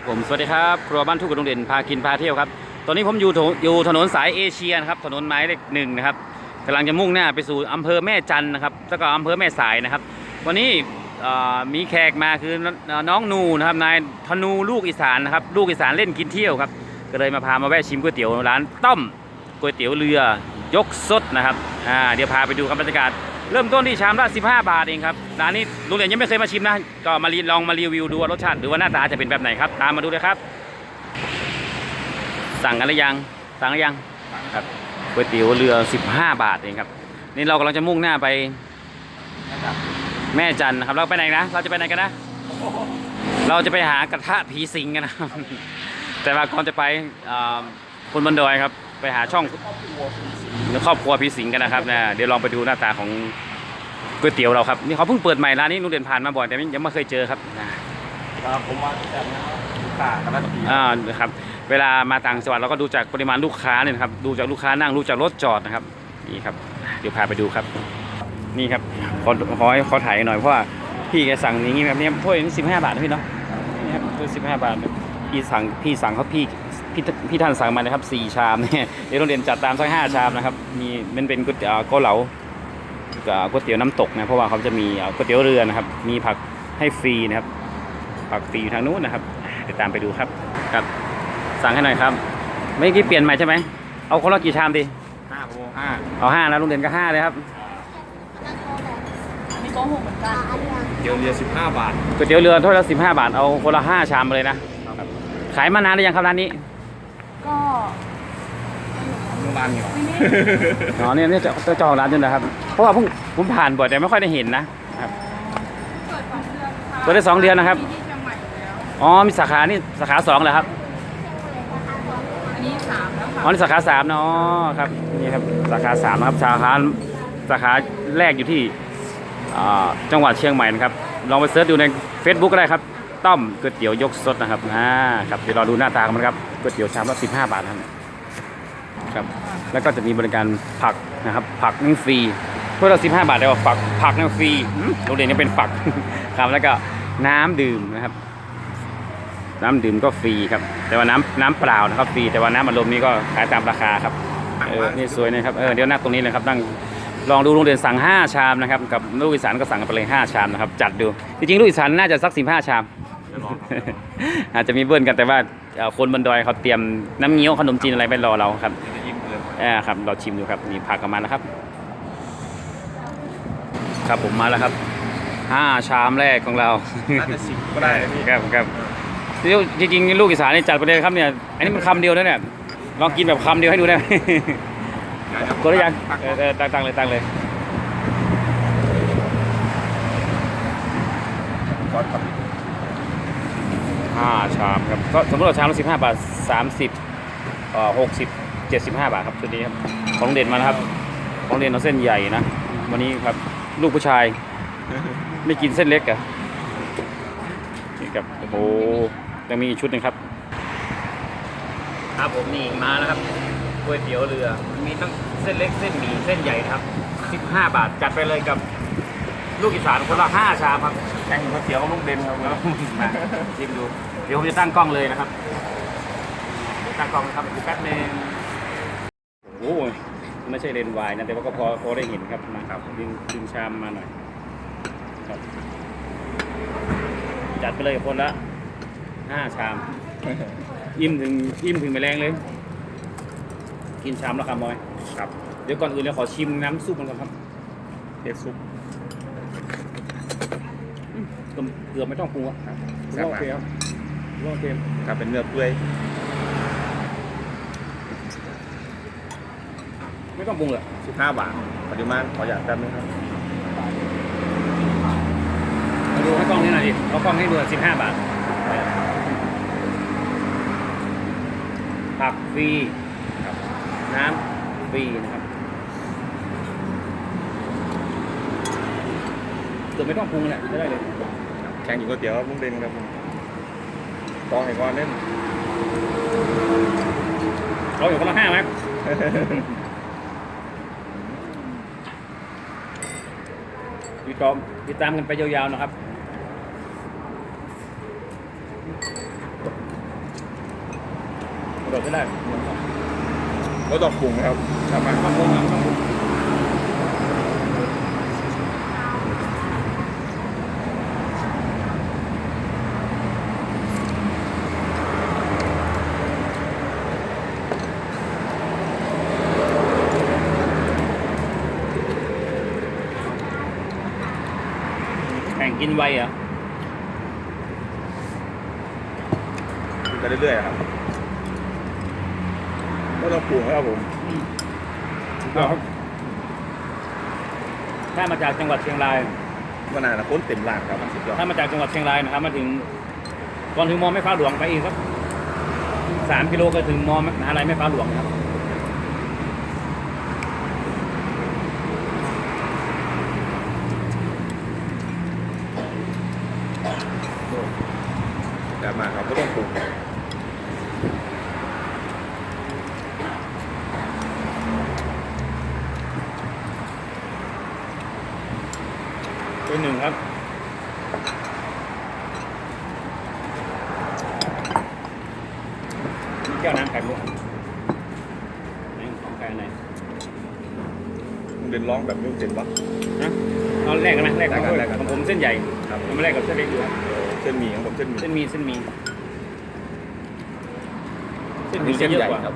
ครับผมสวัสดีครับครัวบ้านทุกข์กับโรงเด่นพากินพาเที่ยวครับตอนนี้ผมอยู่ถอยู่ถนนสายเอเชียนะครับถนนหมายเลขหนึ่งนะครับกำลังจะมุ่งหน้าไปสู่อำเภอแม่จันนะครับแล้วก็อำเภอแม่สายนะครับ วันนี้มีแขกมาคือน้น้องนูนะครับนายธนูลูกอีสานนะครับลูกอีสานเล่นกินเที่ยวครับก็เลยมาพามาแวะชิมก๋วยเตี๋ยวร้านต้อมก๋วยเตี๋ยวเรือยกสดนะครับอ่าเดี๋ยวพาไปดูครับบรรยากาศ เริ่มต้นที่ชามละ15 บาทเองครับร้านนี้ลุงเด่นยังไม่เคยมาชิมนะ ก็มาลองมารีวิวดูว่ารสชาติหรือว่าหน้าตาจะเป็นแบบไหนครับ ตามมาดูเลยครับ สั่งกันหรือยัง สั่งหรือยังครับก๋วยเตี๋ยวเรือ 15 บาทเองครับ นี่เรากำลังจะมุ่งหน้าไป แม่จันนะครับ เราไปไหนนะ เราจะไปไหนกันนะ เราจะไปหากระทะผีสิงกันนะครับ แต่ว่าก่อนจะไปคนบนดอยครับ ไปหาช่อง ครอบครัวพี่สิงห์กันนะครับนะเดี๋ยวลองไปดูหน้าตาของก๋วยเตี๋ยวเราครับนี่เขาเพิ่งเปิดใหม่ร้านนี้ลุงเด่นผ่านมาบ่อยแต่ยังไม่เคยเจอครับนะครับผมมาแบบนี้ลูกค้ากันแล้วทีอ่านะครับ เวลามาต่างจังหวัดเราก็ดูจากปริมาณลูกค้าเนี่ยนะครับดูจากลูกค้านั่งดูจากรถจอดนะครับนี่ครับ เดี๋ยวพาไปดูครับ นี่ครับขอขอให้ขอถ่ายหน่อยเพราะว่าพี่แกสั่งอย่างนี้แบบนี้ถ้วยนี่สิบห้าบาทนะพี่เนาะนี่ครับถ้วยสิบห้าบาทพี่สั่งพี่สั่งเขาพี่ พี่พี่ท่านสั่งมานะครับสี่ชามเนี่ยเดี๋ยวโรงเรียนจัดตามสักห้าชามนะครับมีมันเป็นก๋วยเตี๋ยวเกาเหลากับก๋วยเตี๋ยวน้ำตกนะเพราะว่าเขาจะมีเอ่อก๋วยเตี๋ยวเรือนะครับ มีผักให้ฟรีนะครับ ผักฟรีอยู่ทางนู้นนะครับเดี๋ยวตามไปดูครับครับ สั่งให้หน่อยครับไม่อกี้เปลี่ยนใหม่ใช่ไหมเอาคนละกี่ชามดีห้าโมงห้าเอาห้านะลุงเด่นก็ห้าเลยครับอันนี้โกหกเหมือนกันเดี๋ยวเรียสิบห้าบาทก๋วยเตี๋ยวเรือถ้วยละสิบห้าบาทเอาคนละห้าชามมาเลยนะขายมานานหรือยังครับร้านนี้ ก็โรงพยาบาลอยู่ไม่ได้อ๋อเนี่ยเนี่ยเจ้าเจ้าของร้านจนนะครับ เพราะว่าเพิ่งผมผ่านบ่อยแต่ไม่ค่อยได้เห็นนะ ครับ เปิดสองเดือนค่ะเปิดได้สองเดือนนะครับ มีที่เชียงใหม่อยู่แล้วอ๋อมีสาขานี่สาขาสองเหรอครับอันนี้สามแล้วอ๋อค่ะนี่สาขาสามเนาะครับนี่ครับสาขาสามนะครับสาขาสาขาแรกอยู่ที่อ่าจังหวัดเชียงใหม่นะครับลองไปเสิร์ชดูใน Facebook ก็ได้ครับ ต้อมก๋วยเตี๋ยวยกสดนะครับอ่าครับเดี๋ยวเราดูหน้าตากันนะครับ ก๋วยเตี๋ยวชามละ15บาทครับครับ แล้วก็จะมีบริการผักนะครับ ผักนี่ฟรีเพื่อเรา15บาทแต่ว่าผักผักนี่ฟรีอืมโรงเรียนนี่เป็นผักครับแล้วก็น้ำดื่มนะครับ น้ำดื่มก็ฟรีครับ แต่ว่าน้ำน้ำเปล่านะครับฟรีแต่ว่าน้ำอัดลมนี่ก็ขายตามราคาครับเออนี่สวยนะครับเออเดี๋ยวนั่งตรงนี้เลยครับนั่งลองดูโรงเรียนสั่ง 5 ชามนะครับกับลูกอีสานก็สั่งไปเลย 5 ชามนะครับจัดดูจริงๆลูกอีสานน่าจะสัก 15 ชามเดี๋ยวลองครับอาจจะมีเบิ้ลกันแต่ว่าเอ่อ คนบนดอยเขาเตรียมน้ำเงี้ยวขนมจีนอะไรไปรอเราครับจะยิ้มเลยอ่าครับเราชิมดูครับนี่ผักกันมาแล้วครับ ครับผมมาแล้วครับห้าชามแรกของเราน่าจะสิบก็ได้นะพี่ครับครับจริงๆลูกอีสานนี่จัดไปเลยครับเนี่ยอันนี้มันคำเดียวนะเนี่ยลองกินแบบคำเดียวให้ดูได้ไหมกดหรือยังตักเออเออตั้งตั้งเลยตั้งเลยก่อนครับห้าชามครับ ก็สมมติเราชามละสิบห้าบาทสามสิบเอ่อหกสิบเจ็ดสิบห้าบาทครับชุดนี้ครับของเด่นมานะครับ ของเด่นเอาเส้นใหญ่นะวันนี้ครับลูกผู้ชาย ไม่กินเส้นเล็กอะนี่ครับโอ้โหยังมีอีกชุดหนึ่งครับ ครับผมนี่มาแล้วครับก๋วยเตี๋ยวเรือมีทั้งเส้นเล็กเส้นหมี่เส้นใหญ่ครับ15บาทจัดไปเลยกับลูกอีสานคนละ5ชามครับแข่งก๋วยเตี๋ยวลูกเด่นครับแล้วมาชิมดูเดี๋ยวผมจะตั้งกล้องเลยนะครับ ตั้งกล้องนะครับอีกแป๊บนึงโอ้โหไม่ใช่เลนส์วายนะแต่ว่าก็พอพอได้เห็นครับมาครับดึงดึงชามมาหน่อยครับจัดไปเลยคนละห้าชาม อิ่มถึงอิ่มถึงไปแรงเลย กินชามแล้วครับบอยครับ เดี๋ยวก่อนอื่นเราขอชิมน้ำซุปมันก่อนครับเผ็ดซุปเกือบเกือบไม่ต้องปรุงอะครับโอแซ่บเคมากครับ โอเคครับเป็นเนื้อเปื่อยไม่ต้องปรุงเลยสิบห้าบาทปริมาณขออยากแป๊บนึงครับมาดูให้กล้องนี้หน่อยดิเอากล้องให้ดูสิบห้าบาทผักฟรีครับน้ำฟรีนะครับเกือบไม่ต้องปรุงเลยได้เลยแข่งกินก๋วยเตี๋ยวลูกเด่นครับ ต้องให้ก่อนเล่นเราอยู่คนละห้าไหมติดตามติดตามกันไปยาวๆนะครับโดดก็ได้ก็ต้องปรุงครับทำมาข้าวโพดข้าวโพด กินไวเหรอะกินไปเรื่อยๆครับก็ต้องปรุงครับผมถ้ามาจากจังหวัดเชียงรายวันนั้นนะคนเต็มร้านครับสุดยอดถ้ามาจากจังหวัดเชียงรายนะครับ มาถึงก่อนถึงมอไม่ฟ้าหลวงไปอีกสักสามกิโลก็ถึงมอมหาลัยไม่ฟ้าหลวงนะครับแบบมาครับก็ต้องปรุง ตัวหนึ่งครับนี่แก้วน้ำไข่มุกไหนของใครอันไหนมึงเดินร้องแบบยุ่งเต็มปะนะเอาแรกกันไหมแรกกันแรกกันของผมเส้นใหญ่ครับผมไม่แรกกับเส้นเล็กดูครับเส้นหมี่ของผมเส้นหมี่เส้นหมีเส้นหมีเส้นหอันมีนี้จะเส้นเยใหญ่อะกว่าครับ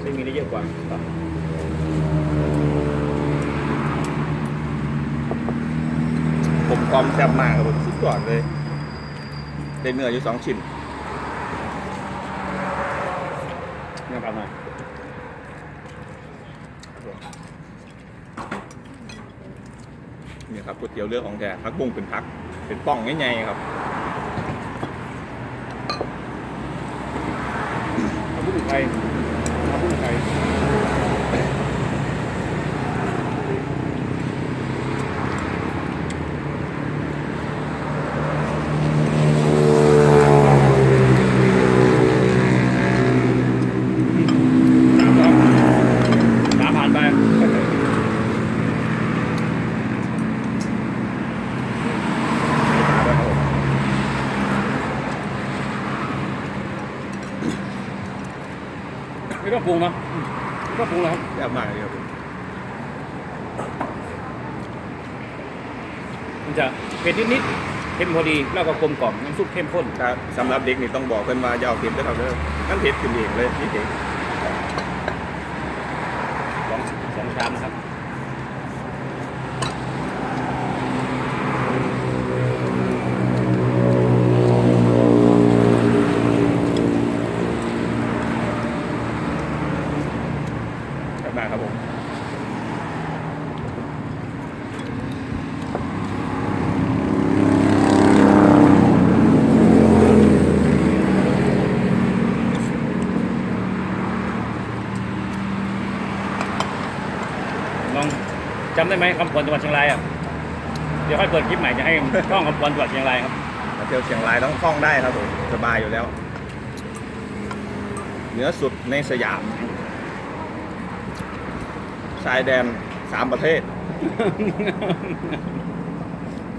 เส้นหมีได้เยอะกว่าผม ความแซ่บมากครับผมสุดยอดเลยได้เนื้ออยู่สองชิ้นเนี่ยครับหน่อยนี่ครับก๋วยเตี๋ยวเรือของแท้พักบุ้งเป็นพัก เป็นป้องง่ายๆครับเอาผู้ไทยเอาผู้ไทยสามผ่านไป ไม่ต้อง ปรุงเนาะไม่ต้องปรุงแล้วครับแซ่บมากเลยครับผมมันจะเผ็ดนิดๆเค็มพอดีแล้วก็กลมกล่อมน้ำซุปเข้มข้นถ้าสำหรับเด็กนี่ต้องบอกเพื่อนว่าอย่าเอาเผ็ดด้วยครับเด้อนั่นเผ็ดขึ้นเองเลยนี่เด็กสองสองชามนะครับ แซ่บมากครับผม ลองจำได้ไหมคำขวัญจังหวัดเชียงรายอะเดี๋ยวค่อยเปิดคลิปใหม่จะให้ท่องคำขวัญจังหวัดเชียงรายครับมาเที่ยวเชียงรายต้องคล่องได้ครับผมสบายอยู่แล้วเหนือสุดในสยามชายแดนสามประเทศ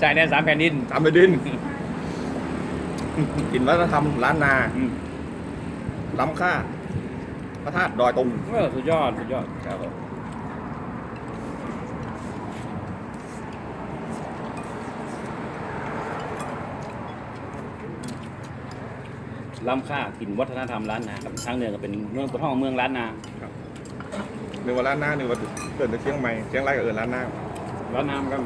จ่ายแดนสามแผ่นดินสามแผ่นดินกินวัฒนธรรมล้านนาอืมล้ำค่าพระธาตุดอยตุงเออสุดยอด สุดยอดครับผม ล้ำค่าถิ่นวัฒนธรรมล้านนาครับทางเหนือก็เป็นเมืองตัวห้องเมืองล้านนาหนึ่งวันล้านนาหนึ่งวันเกิดในเชียงใหม่เชียงรายกับเอิญล้านนาล้านนาครับ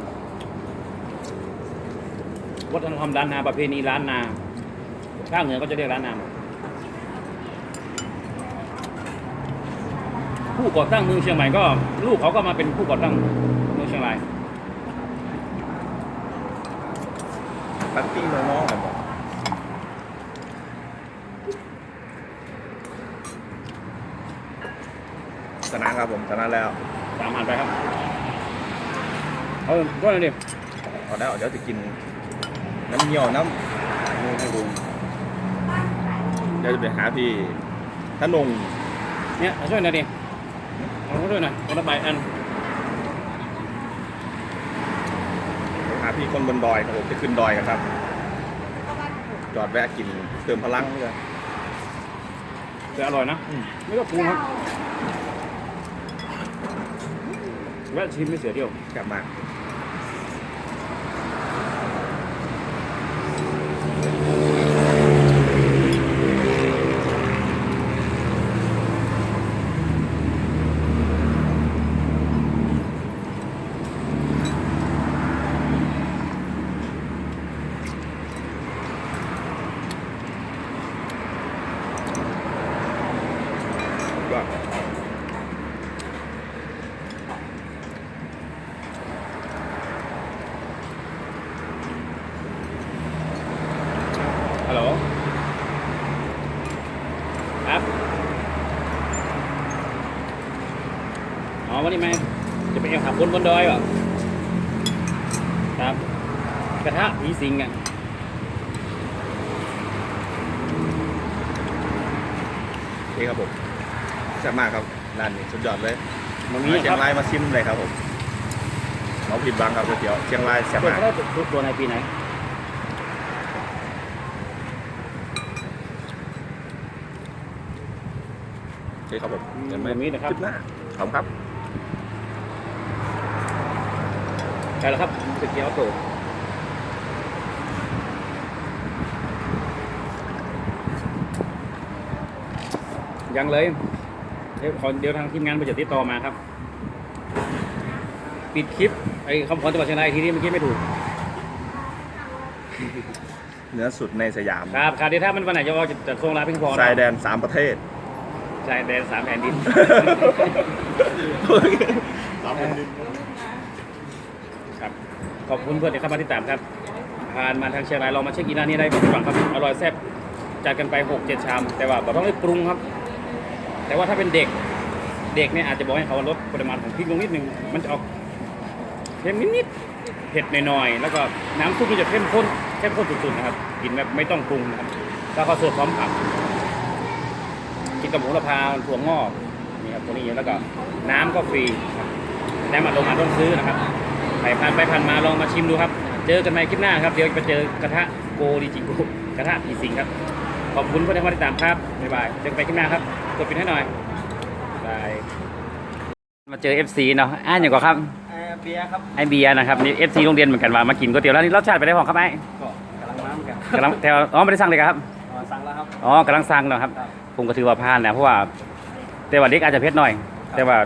วัฒนธรรมล้านนาประเพณีล้านนาภาคเหนือก็จะเรียกล้านนาผู้ก่อตั้งเมืองเชียงใหม่ก็ ลูกเขาก็มาเป็นผู้ก่อตั้งเมืองเชียงรายปัตตี้น้องๆกันบอก ชนะครับผมชนะแล้วตามผ่านไปครับ เอาก็เลยดิเอาได้เอาเดี๋ยวจะกิน น้ำเงี้ยวน้ให้ดูำเดี๋ยวจะไปหาพี่ทนงเนี่ยเอาช่วยหน่อยดิเอาด้วยหน่อยคนละใบอันหาพี่คนบนดอยครับผมจะขึ้นดอยกันครับ จอดแวะกินเติมพลังเลยเติ แต่อร่อยนะอืมไม่ต้องปรุงครับแวะชิมไม่เสียเดียวกลับมาว่า ฮัลโหลครับอ๋อ วันนี้ไหมจะไปเอวขับบนบนดอยเหรอครับ กระทะผีสิงอะโอเคครับผมแซ่บมากครับร้านนี้สุดยอดเลยมันมามีเชีคยรับงรายมาชิมเลยครับผมเราผิดบังครับก๋วยเตี๋ยวเชียงรายแซ่บเปิดมากเขาได้ทุกตัวในปีไหนโอเคครับผมเดี๋ยวแบบนี้นะครับลิปหน้าขอบคุณครับ ใช่แล้วครับตึกเกียวโตยังเลยเดี๋ยวขอเดี๋ยวทางทีมงานไปจะติดต่อมาครับ ปิดคลิปไอ้คำขวัญจังหวัดเชียงรายทีนี้เมื่อกี้ไม่ถูกเนื้อสุดในสยามครับครับเดี๋ยวถ้ามันวันไหนจะว่าจะจะโทรลาเพียงพอนะชายแดนสามประเทศชายแดนสามแผ่นดิน สามแผ่นดินครับ ขอบคุณเพื่อนที่เข้ามาติดตามครับผ่านมาทางเชียงรายเรามาเช็คอินร้านนี้ได้ไม่ผิดหวังครับอร่อยแซ่บจัดกันไปหกเจ็ดชาม แต่ว่าเราต้องได้ปรุงครับ แต่ว่าถ้าเป็นเด็กเด็กเนี่ยอาจจะบอกให้เขาลดปริมาณของพริกลงนิดนึงมันจะออกเค็มนิดๆเผ็ดหน่อยๆแล้วก็น้ำซุปมันจะเข้มข้นเข้มข้นสุดๆนะครับกินแบบไม่ต้องปรุงนะครับแล้วก็เสิร์ฟพร้อมผักกินกับหมูละพาถั่วงอกนี่ครับตัวนี้แล้วก็น้ำก็ฟรีน้ำอัดลมอัดต้องซื้อนะครับ ใครผ่านไปผ่านมาลองมาชิมดูครับ เจอกันใหม่คลิปหน้าครับ เดี๋ยวไปเจอกระทะโกดิจิโกกระทะผีสิงครับ ขอบคุณเพื่อนที่มาติดตามครับ บ๊ายบาย เจอกันใหม่คลิปหน้าครับ กดปิดให้หน่อยบาย มาเจอ FC เนาะอ่านอย่างก่อนครับเบียร์ครับไอเบียร์นะครับนี่ FC โรงเรียนเหมือนกันว่ามากินก๋วยเตี๋ยวร้านนี้รสชาติไปได้ของครับไอ้ก็กำลังน้ำกันกำลังแต่ว่าอ๋อไม่ได้สั่งเลยครับ อ๋อสั่งแล้วครับ อ๋อกำลังสั่งเนาะครับ ครับ ผมก็ถือว่าผ่านนะเพราะว่า แต่ว่าเล็กอาจจะเผ็ดหน่อย แต่ว่า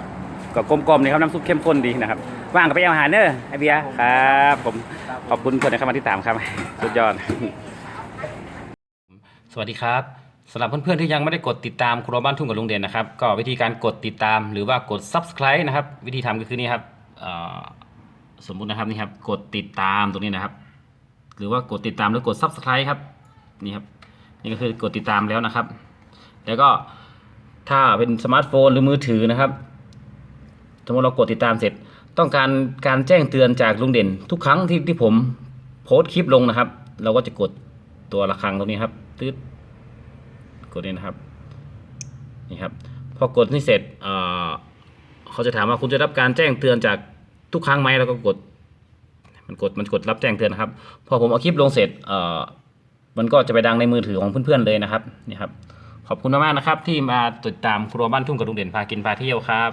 ก็กลมๆนี่ครับน้ำซุปเข้มข้นดีนะครับ ว่างก็ไปเอาอาหารเนอะไอเบียร์ครับผมขอบคุณคนที่เข้ามาที่ตามครับสุดยอด สวัสดีครับสำหรับเพื่อนๆที่ยังไม่ได้กดติดตามครัวบ้านทุ่งกับลุงเด่นนะครับ ก็วิธีการกดติดตามหรือว่ากด subscribe นะครับ วิธีทำก็คือนี่ครับเอ่อสมมุตินะครับนี่ครับกดติดตามตรงนี้นะครับ หรือว่ากดติดตามหรือกด subscribe ครับนี่ครับนี่ก็คือกดติดตามแล้วนะครับ แล้วก็ถ้าเป็นสมาร์ทโฟนหรือมือถือนะครับสมมติเรากดติดตามเสร็จ ต้องการการแจ้งเตือนจากลุงเด่น ทุกครั้งที่ที่ผมโพสต์คลิปลงนะครับ เราก็จะกดตัวระฆังตรงนี้ครับตืดกดนี่นะครับนี่ครับพอกดนี่เสร็จเออเขาจะถามว่าคุณจะรับการแจ้งเตือนจากทุกครั้งไหมแล้วก็กด มันกดมันกดรับแจ้งเตือนนะครับ พอผมเอาคลิปลงเสร็จเออมันก็จะไปดังในมือถือของเพื่อนๆเลยนะครับนี่ครับขอบคุณมากๆนะครับ ที่มาติดตามครัวบ้านทุ่งกับลุงเด่นพากินพาเที่ยวครับ